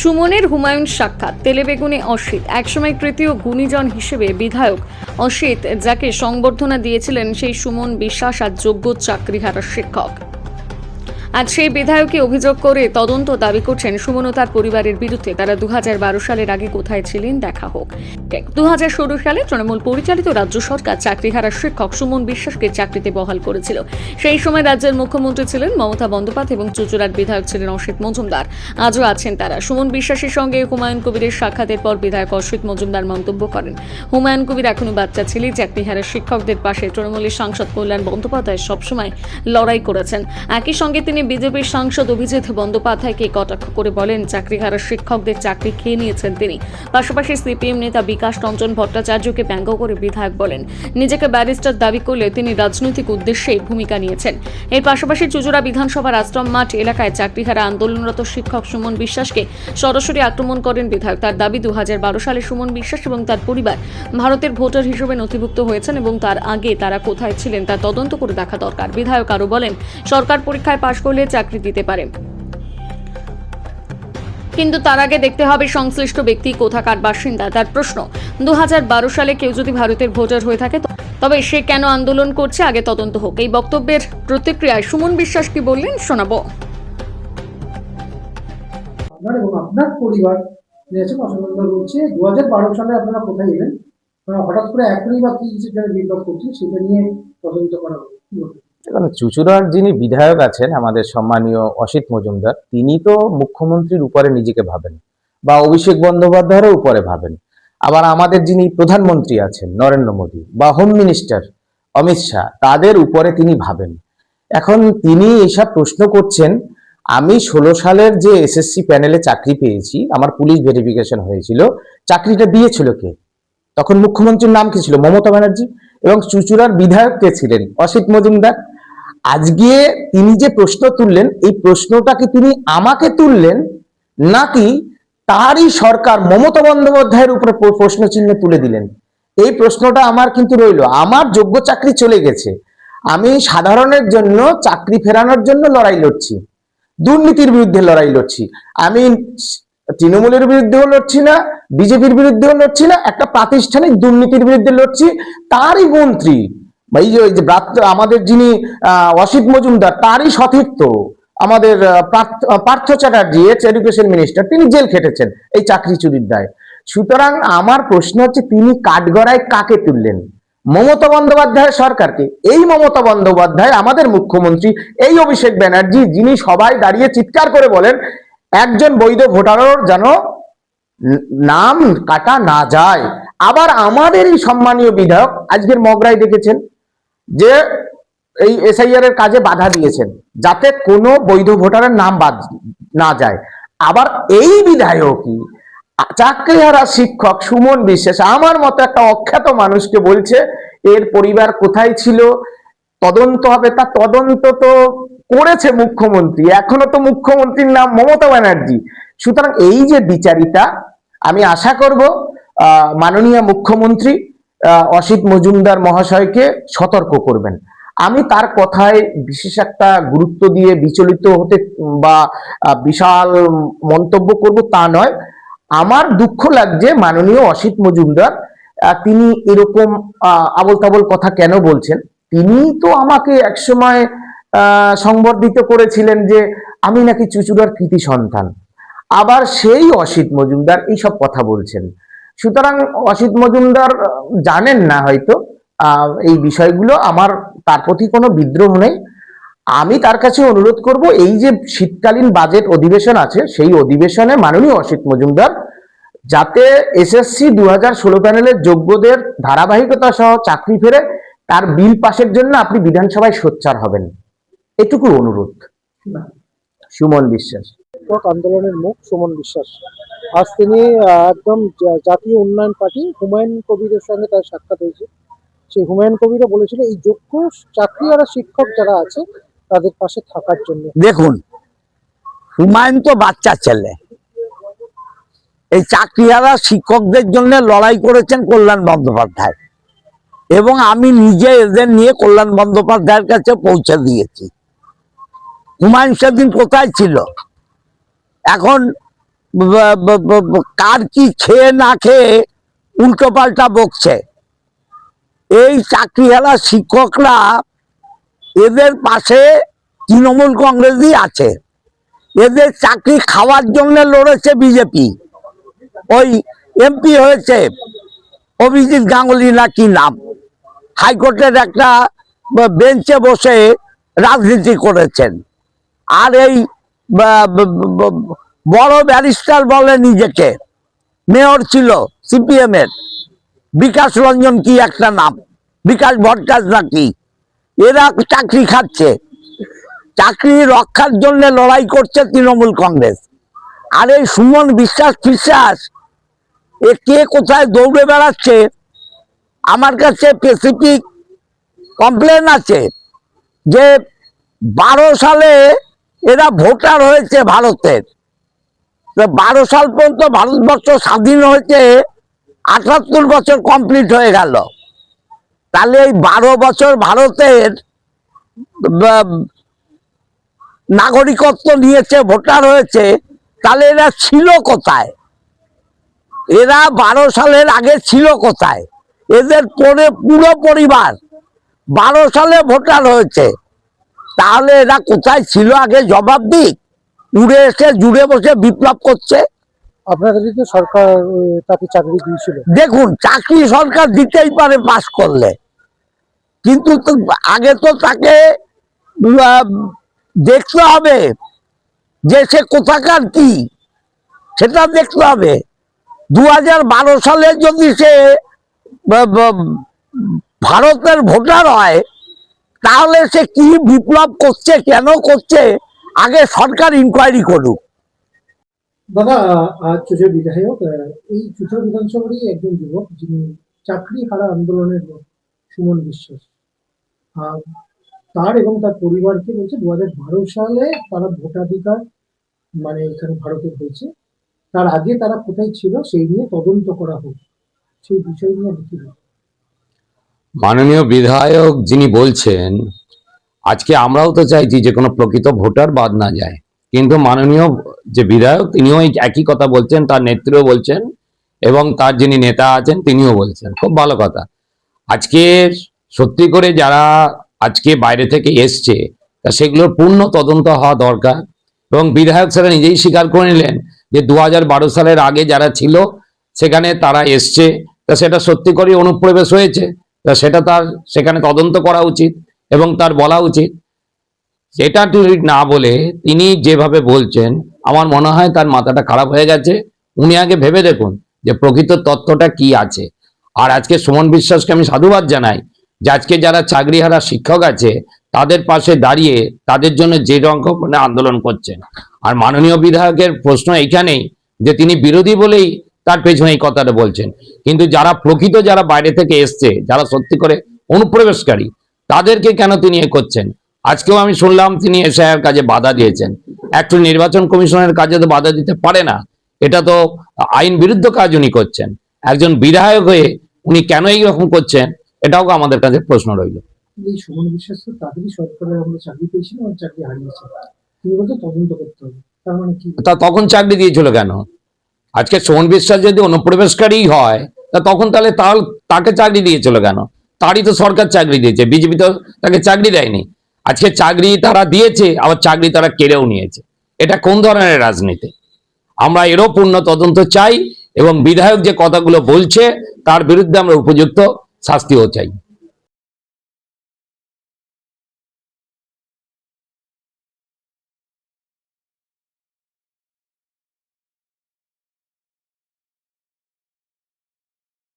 সুমনের হুমায়ুন সাক্ষাৎ তেলেবেগুনে অসিত, একসময় তৃতীয় গুণীজন হিসেবে বিধায়ক অসিত যাকে সংবর্ধনা দিয়েছিলেন সেই সুমন বিশ্বাস আর যোগ্য চাকরিহারা শিক্ষক। আজ সেই বিধায়ককে অভিযোগ করে তদন্ত দাবি করছেন সুমন তার পরিবারের বিরুদ্ধে। তারা দু সালের আগে কোথায় ছিলেন দেখা হোক। দু সালে তৃণমূল পরিচালিত রাজ্য সরকার চাকরিহারা শিক্ষক সুমন বিশ্বাসকে চাকরিতে বহাল করেছিল। সেই সময় রাজ্যের মুখ্যমন্ত্রী ছিলেন মমতা বন্দ্যোপাধ্যায় এবং চুচুড়ার বিধায়ক ছিলেন অসিত মজুমদার। আজও আছেন তারা। সুমন বিশ্বাসের সঙ্গে হুমায়ুন কবিরের সাক্ষাতের পর বিধায়ক অসিত মজুমদার মন্তব্য করেন। হুমায়ুন কবির এখনও বাচ্চা ছেলে চাকরিহারা শিক্ষকদের পাশে তৃণমূলের সাংসদ কল্যাণ বন্দ্যোপাধ্যায় সবসময় লড়াই করেছেন। একই সঙ্গে তিনি বিজেপির সাংসদ অভিজিৎ বন্দ্যোপাধ্যায়কে কটাক্ষ করে বলেন, চাকরিহারা শিক্ষকদের চাকরি খেয়ে নিয়েছেন তিনি। পাশাপাশি সিপিএম নেতা বিকাশ রঞ্জন ভট্টাচার্যকে ব্যঙ্গ করে বিধায়ক বলেন, নিজেকে ব্যারিস্টার দাবি করলে তিনি রাজনৈতিক উদ্দেশ্যে ভূমিকা নিয়েছেন। এর পাশাপাশি চুজুড়া বিধানসভার আশ্রম মাঠ এলাকায় চাকরিহারা আন্দোলনরত শিক্ষক সুমন বিশ্বাসকে সরাসরি আক্রমণ করেন বিধায়ক। তার দাবি দু হাজার বারো সালে সুমন বিশ্বাস এবং তার পরিবার ভারতের ভোটার হিসেবে নথিভুক্ত হয়েছেন এবং তার আগে তারা কোথায় ছিলেন তা তদন্ত করে দেখা দরকার। বিধায়ক আরও বলেন, সরকার পরীক্ষায় পাশ করলে চাকরি দিতে পারে। কিন্তু তার আগে দেখতে হবে সংশ্লিষ্ট ব্যক্তি কোথাকার বাসিন্দা। তার প্রশ্ন, দুহাজার বারো সালে কেউ যদি ভারতের ভোটার হয়ে থাকে তবে সে কেন আন্দোলন করছে? আগে তদন্ত হোক। এই বক্তব্যের প্রতিক্রিয়ায় সুমন বিশ্বাস কি বললেন শোনাবো। আপনার এবং আপনার পরিবার নিয়েছেন অসংখ্য বলছে দু হাজার বারো সালে আপনারা কোথায় এলেন? হঠাৎ করে এখনই বা কি বিপ্লব করছেন, সেটা নিয়ে তদন্ত করা হবে? দেখুন, চুচুড়ার যিনি বিধায়ক আছেন, আমাদের সম্মানীয় অসিত মজুমদার, তিনি তো মুখ্যমন্ত্রীর উপরে নিজেকে ভাবেন বা অভিষেক বন্দ্যোপাধ্যায়ের উপরে ভাবেন। আবার আমাদের যিনি প্রধানমন্ত্রী আছেন, নরেন্দ্র মোদী বা হোম মিনিস্টার অমিত শাহ, তাদের উপরে তিনি ভাবেন। এখন তিনি এইসব প্রশ্ন করছেন, আমি ষোলো সালের যে এসএসসি প্যানেলে চাকরি পেয়েছি, আমার পুলিশ ভেরিফিকেশন হয়েছিল, চাকরিটা দিয়েছিল কে? তখন মুখ্যমন্ত্রীর নাম কি ছিল? মমতা ব্যানার্জি? এবং চুচুড়ার বিধায়ক কে ছিলেন? অসিত মজুমদার? আজকে তিনি যে প্রশ্ন তুললেন, এই প্রশ্নটাকে তিনি আমাকে তুললেন, নাকি তারই সরকার মমতা বন্দ্যোপাধ্যায়ের উপরে প্রশ্ন চিহ্ন তুলে দিলেন? এই প্রশ্নটা আমার কিন্তু রইল। আমার যোগ্য চাকরি চলে গেছে। আমি সাধারণের জন্য চাকরি ফেরানোর জন্য লড়াই লড়ছি। দুর্নীতির বিরুদ্ধে লড়াই লড়ছি। আমি তৃণমূলের বিরুদ্ধেও লড়ছি না, বিজেপির বিরুদ্ধেও লড়ছি না, একটা প্রাতিষ্ঠানিক দুর্নীতির বিরুদ্ধে লড়ছি। তারই মন্ত্রী বা এই যে আমাদের যিনি অসিত মজুমদার, তারই সতীর্থ আমাদের Partha- Chatterjee ex education minister তিনি জেল খেটেছেন এই চাকরি চুরির দায়। সুতরাং আমার প্রশ্ন হচ্ছে, তিনি কাঠগড়ায় কাকে তুললেন? মমতা বন্দ্যোপাধ্যায়ের সরকারকে। এই মমতা বন্দ্যোপাধ্যায় আমাদের মুখ্যমন্ত্রী, এই অভিষেক ব্যানার্জি, যিনি সবাই দাঁড়িয়ে চিৎকার করে বলেন, একজন বৈধ ভোটারের যেন নাম কাটা না যায়। আবার আমাদের এই সম্মানীয় বিধায়ক, আজকের মগরাই দেখেছেন যে এই এসআইআর এর কাজে বাধা দিয়েছেন যাতে কোনো বৈধ ভোটারের নাম বাদ না যায়। আবার এই বিধায়কই চাকরিহারা শিক্ষক সুমন বিশ্বাস আমার মতো একটা অখ্যাত মানুষকে বলছে এর পরিবার কোথায় ছিল? তদন্ত হবে তা তদন্ত তো করেছে মুখ্যমন্ত্রী এখনও তো মুখ্যমন্ত্রীর নাম মমতা ব্যানার্জি। সুতরাং এই যে বিচারিতা আমি আশা করব আহ, মাননীয় মুখ্যমন্ত্রী অসিত মজুমদার মহাশয়কে সতর্ক করবেন। আমি তার কথায় বিশেষ একটা গুরুত্ব দিয়ে বিচলিত হতে বা বিশাল মন্তব্য করব তা নয়। আমার দুঃখ লাগছে মাননীয় অসিত মজুমদার তিনি এরকম আবল তাবল কথা কেন বলছেন? তিনি তো আমাকে একসময় সংবর্ধিত করেছিলেন যে আমি নাকি চুচুড়ার কৃতি সন্তান। আবার সেই অসিত মজুমদার এইসব কথা বলছেন। সুতরাং অসিত মজুমদার জানেন না হয়তো এই বিষয়গুলো। আমার তার প্রতি কোনো বিদ্রোহ নেই। আমি তার কাছে অনুরোধ করব এই যে শীতকালীন বাজেট অধিবেশন আছে সেই অধিবেশনে মাননীয় অসিত মজুমদার যাতে এসএসসি দু হাজার ষোলো প্যানেলের যোগ্যদের ধারাবাহিকতা সহ চাকরি ফেরে তার বিল পাশের জন্য আপনি বিধানসভায় সোচ্চার হবেন। এটুকু অনুরোধ। সুমন বিশ্বাস। আন্দোলনের মুখ সুমন বিশ্বাস। আজ তিনি একদম জাতীয় উন্নয়ন পার্টি, হুমায়ুন কবিরের সঙ্গে তার সাক্ষাৎ হয়েছে। সেই হুমায়ুন কবিরও বলেছিল, এই যোগ্য চাকরিহারা শিক্ষক যারা আছে, তাদের পাশে থাকার জন্য। দেখুন, হুমায়ুন তো বাচ্চা ছেলে। এই চাকরিহারা শিক্ষকদের জন্য লড়াই করেছেন কল্যাণ বন্দ্যোপাধ্যায়। এবং আমি নিজে এদের নিয়ে কল্যাণ বন্দ্যোপাধ্যায়ের কাছে পৌঁছে দিয়েছি। হুমায়ুন সেদিন কোথায় ছিল? এখন কার কি খেয়ে না খেয়ে উল্টো পাল্টা বকছে। এই চাকরিহারা শিক্ষকরা এদের পাশে তৃণমূল কংগ্রেসই আছে। এদের চাকরি খাওয়ার জন্য লড়েছে বিজেপি। ওই এমপি হয়েছে অভিজিৎ গাঙ্গুলি না কি নাম? হাইকোর্টের একটা বেঞ্চে বসে রাজনীতি করেছেন। আর এই বড় ব্যারিস্টার বলে নিজেকে। মেয়র ছিল সিপিএম এর। বিকাশ রঞ্জন কি একটা নাম? বিকাশ ভট্টাচ নাকি এরা চাকরি খাচ্ছে। চাকরি রক্ষার জন্য লড়াই করছে তৃণমূল কংগ্রেস। আর এই সুমন বিশ্বাস ফিশ্বাস এ কে কোথায় দৌড়ে বেড়াচ্ছে? আমার কাছে স্পেসিফিক কমপ্লেন আছে যে বারো সালে এরা ভোটার হয়েছে ভারতের। বারো সাল পর্যন্ত ভারতবর্ষ স্বাধীন হয়েছে, আটাত্তর বছর কমপ্লিট হয়ে গেল। তাহলে এই বারো বছর ভারতের নাগরিকত্ব নিয়েছে, ভোটার হয়েছে, তাহলে এরা ছিল কোথায়? এরা বারো সালের আগে ছিল কোথায়? এদের পরে পুরো পরিবার বারো সালে ভোটার হয়েছে। তাহলে এরা কোথায় ছিল আগে জবাব দিক। উড়ে এসে জুড়ে বসে বিপ্লব করছে। আপনার তো সরকার তাকে চাকরি দিয়েছিল। দেখুন চাকরি সরকার দিতেই পারে পাস করলে। কিন্তু আগে তো তাকে দেখতে হবে যে সে কোথাকার কি। সেটা দেখতে হবে। দু বারো সালে যদি সে ভারতের ভোটার হয় তাহলে সে কি বিপ্লব করছে কেন করছে আগে সরকার ইনকোয়ারি করুক। দাদা আজ চুচের বিধায়ক আহ, এই চুচুর বিধানসভারই একজন যুবক যিনি চাকরি হারা আন্দোলনের সুমন বিশ্বাস। আর তার এবং তার পরিবারকে বলছে দু হাজার বারো সালে তারা ভোটাধিকার মানে এখানে ভারতে হয়েছে। তার আগে তারা কোথায় ছিল সেই নিয়ে তদন্ত করা হোক। সেই বিষয় নিয়ে কি মাননীয় বিধায়ক যিনি বলছেন আজকে আমরাও তো চাইছি যে কোনো প্রকৃত ভোটার বাদ না যায়। কিন্তু মাননীয় যে বিধায়ক, তিনিও এই একই কথা বলছেন, তার নেত্রীও বলছেন, এবং তার যিনি নেতা আছেন, তিনিও বলছেন। খুব ভালো কথা। আজকে সত্যি করে যারা আজকে বাইরে থেকে এসছে, তা সেগুলোর পূর্ণ তদন্ত হওয়া দরকার। এবং বিধায়ক সেটা নিজেই স্বীকার করে নিলেন যে দু হাজার বারো সালের আগে যারা ছিল, সেখানে তারা এসছে। তা সেটা সত্যি করে অনুপ্রবেশ হয়েছে। তা সেটা তার, সেখানে তদন্ত করা উচিত। এবং তার বলা উচিত, সেটা ঠিক না বলে তিনি যেভাবে বলছেন, আমার মনে হয় তার মাথাটা খারাপ হয়ে গেছে। উনি আগে ভেবে দেখুন যে প্রকৃত তথ্যটা কি আছে। আর আজকে সুমন বিশ্বাসকে আমি সাধুবাদ জানাই যে আজকে যারা চাকরিহারা শিক্ষক আছে, তাদের পাশে দাঁড়িয়ে তাদের জন্য যে রকম আন্দোলন করছেন। আর মাননীয় বিধায়কের প্রশ্ন এইখানেই যে তিনি বিরোধী বলেই তার পেছনে এই কথাটা বলছেন। কিন্তু যারা প্রকৃত যারা বাইরে থেকে এসছে, যারা সত্যি করে অনুপ্রবেশকারী তাদেরকে কেন তিনি এ করছেন? আজকেও আমি শুনলাম তিনি এসআইআর কাজে বাধা দিয়েছেন। একটু নির্বাচন কমিশনের কাজে তো বাধা দিতে পারে না। এটা তো আইন বিরুদ্ধ কাজ উনি করছেন। একজন বিধায়ক হয়ে উনি কেন এইরকম করছেন? এটাও আমাদের কাছে প্রশ্ন রইল। সুমন বিশ্বাস তো তাদেরই সরকারের আমরা চাকরি পেয়েছিল এবং চাকরি হারিয়েছে। তিনি বলছে তদন্ত করতে হবে। তার মানে কি? তা তখন চাকরি দিয়েছিল কেন? আজকে সোহন বিশ্বাস যদি অনুপ্রবেশকারী হয় তা তখন তাহলে তাকে চাকরি দিয়েছিল কেন? তারই তো সরকার চাকরি দিয়েছে, বিজেপি তো তাকে চাকরি দেয়নি। আজকে চাকরি তারা দিয়েছে, আবার চাকরি তারা কেড়েও নিয়েছে। এটা কোন ধরনের রাজনীতি? আমরা এরও পূর্ণ তদন্ত চাই এবং বিধায়ক যে কথাগুলো বলছে, তার বিরুদ্ধে আমরা উপযুক্ত শাস্তিও চাই।